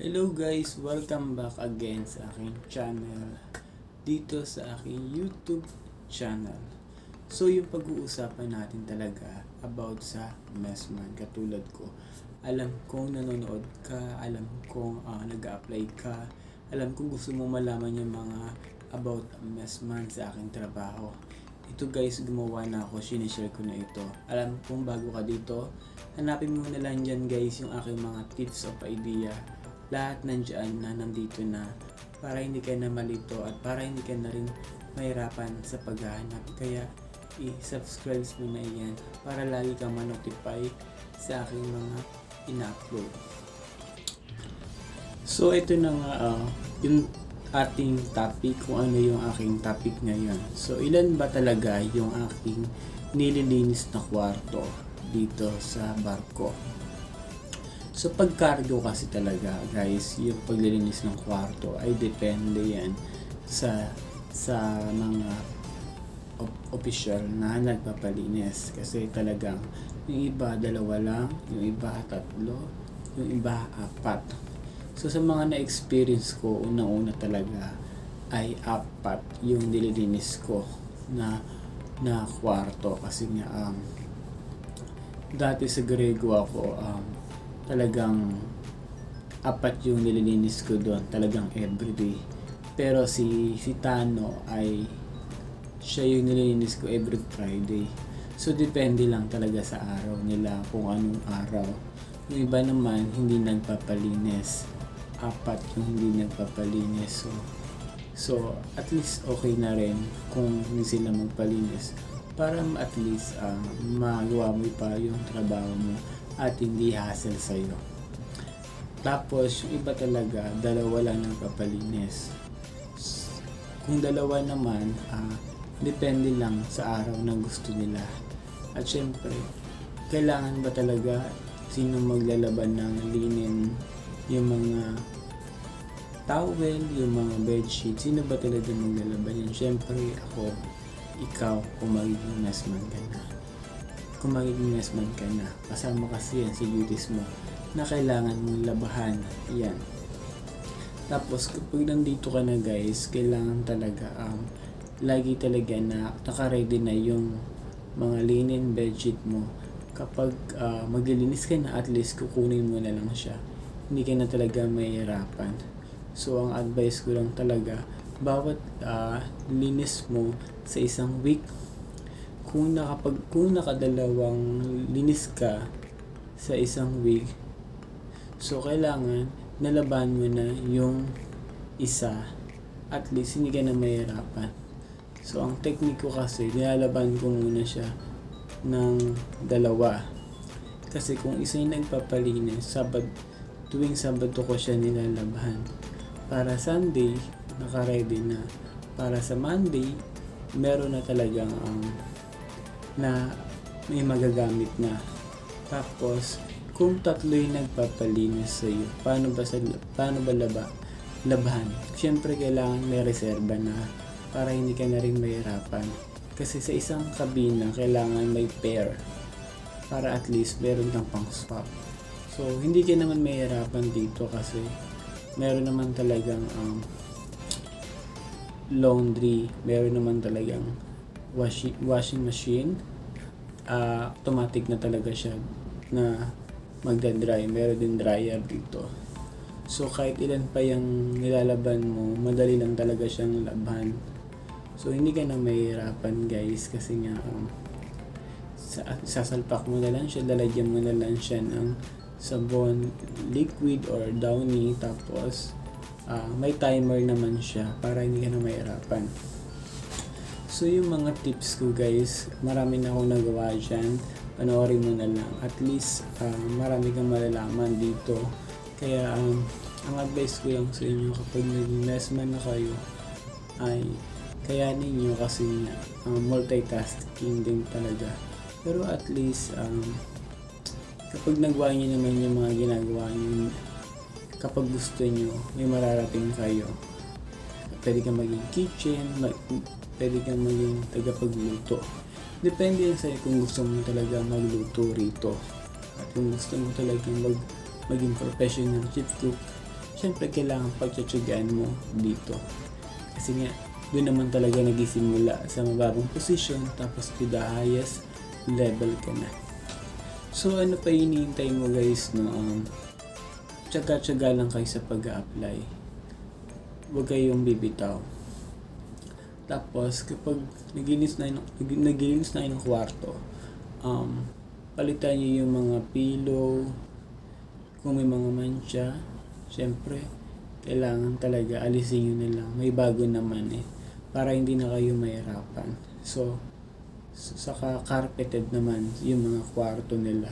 Hello guys, welcome back again sa aking channel dito sa aking YouTube channel. So yung pag-uusapan natin talaga about sa Messman katulad ko. Alam kong nanonood ka, alam kong uh, nag-apply ka, alam kong gusto mo malaman yung mga about Messman sa aking trabaho. Ito guys, gumawa na ako, sinishare ko na ito. Alam kong bago ka dito, hanapin mo na lang dyan guys yung aking mga tips of idea lahat nandyan na nandito na para hindi ka na malito at para hindi ka na rin mahirapan sa paghahanap. Kaya i-subscribe mo na yan para lagi kang ma-notify sa aking mga ina-upload. So ito na nga ah, yung ating topic kung ano yung aking topic ngayon. So ilan ba talaga yung aking nililinis na kwarto dito sa barko? So pag cargo kasi talaga guys, yung paglilinis ng kwarto ay depende yan sa sa mga op- official na nagpapalinis kasi talagang yung iba dalawa lang, yung iba tatlo, yung iba apat. So sa mga na-experience ko, unang-una talaga ay apat yung nililinis ko na na kwarto kasi nga um, dati sa Grego ako um, talagang apat yung nililinis ko doon talagang everyday. Pero si si Tano ay siya yung nililinis ko every Friday. So depende lang talaga sa araw nila kung anong araw. Yung iba naman hindi nagpapalinis. Apat yung hindi nagpapalinis. So so at least okay na rin kung hindi sila magpalinis. Para at least ah, magawa mo pa yung trabaho mo at hindi hassle sa'yo. Tapos, yung iba talaga, dalawa lang ng kapalinis. Kung dalawa naman, ah, depende lang sa araw na gusto nila. At syempre, kailangan ba talaga sino maglalaban ng linen, yung mga towel, yung mga bedsheet, sino ba talaga maglalaban yan? Syempre, ako, ikaw, kung magiging nasman ka na kung magiging man ka na. Kasama kasi yan si duties mo na kailangan mong labahan. Yan. Tapos kapag nandito ka na guys, kailangan talaga um, lagi talaga na naka-ready na yung mga linen bedsheet mo. Kapag uh, maglilinis ka na, at least kukunin mo na lang siya. Hindi ka na talaga mahihirapan. So ang advice ko lang talaga, bawat uh, linis mo sa isang week kung nakapag kung nakadalawang linis ka sa isang week so kailangan nalaban mo na yung isa at least hindi ka na mahirapan. So ang technique ko kasi nilalaban ko muna siya ng dalawa. Kasi kung isa yung nagpapalinis sabad tuwing sabado ko siya nilalabahan para Sunday naka-ready na. Para sa Monday meron na talagang um, na may magagamit na. Tapos, kung tatlo yung nagpapalinis sa iyo, paano ba sa paano ba laba labahan? Siyempre kailangan may reserba na para hindi ka na rin mahirapan. Kasi sa isang kabina, kailangan may pair para at least meron kang pang swap. So, hindi ka naman mahirapan dito kasi meron naman talagang um, laundry, meron naman talagang washing, washing machine, uh, automatic na talaga siya na magda-dry. Meron din dryer dito. So kahit ilan pa yung nilalaban mo, madali lang talaga siyang laban. So hindi ka na mahirapan guys kasi nga um, sa, sasalpak mo na lang siya, lalagyan mo na lang siya ng sabon, liquid or downy tapos uh, may timer naman siya para hindi ka na mahirapan. So yung mga tips ko guys, marami na akong nagawa dyan. Panoorin mo na lang. At least uh, marami kang malalaman dito. Kaya um, ang advice ko lang sa inyo kapag naging lesman na kayo ay kayanin nyo kasi uh, multitasking din talaga. Pero at least um, kapag nagawa nyo naman yung mga ginagawa nyo, kapag gusto nyo, may mararating kayo. Pwede kang maging kitchen, mag, pwede kang maging tagapagluto. Depende yan sa'yo kung gusto mo talaga magluto rito. At kung gusto mo talaga mag, maging professional chef cook, syempre kailangan pagtsatsagaan mo dito. Kasi nga, doon naman talaga nagisimula sa mababang posisyon tapos to the highest level ka na. So ano pa hinihintay mo guys no? Um, tsaga-tsaga lang kayo sa pag apply Huwag kayong bibitaw. Tapos kapag naginis na yung, naginis na yung kwarto, um, palitan niyo yung mga pillow, kung may mga mancha, syempre, kailangan talaga alisin nyo na. May bago naman eh. Para hindi na kayo mahirapan. So, saka carpeted naman yung mga kwarto nila.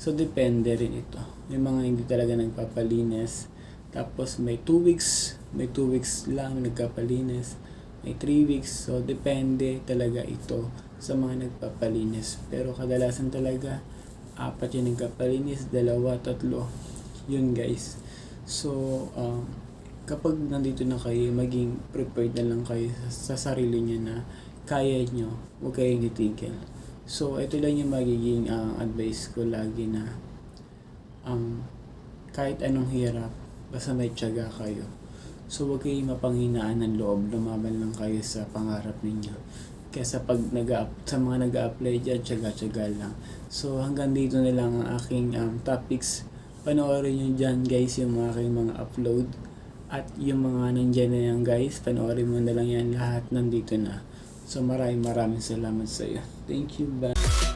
So, depende rin ito. May mga hindi talaga nagpapalinis. Tapos, may 2 weeks, may 2 weeks lang nagpapalinis. May 3 weeks. So, depende talaga ito sa mga nagpapalinis. Pero kadalasan talaga, apat yung nagpapalinis, dalawa, tatlo. Yun guys. So, um, kapag nandito na kayo, maging prepared na lang kayo sa, sa sarili niyo na kaya nyo, huwag kayong titigil. So, ito lang yung magiging ah, advice ko lagi na um, kahit anong hirap, basta may tiyaga kayo. So, huwag kayong mapanghinaan ng loob, lumaban lang kayo sa pangarap ninyo. Kesa pag nag sa mga nag apply dyan, tiyaga-tiyaga lang. So, hanggang dito na lang ang aking um, topics. Panoorin nyo dyan guys yung mga aking mga upload. At yung mga nandyan na yan guys, panoorin mo na lang yan lahat nandito na. So maraming maraming salamat sa iyo. Thank you, bye.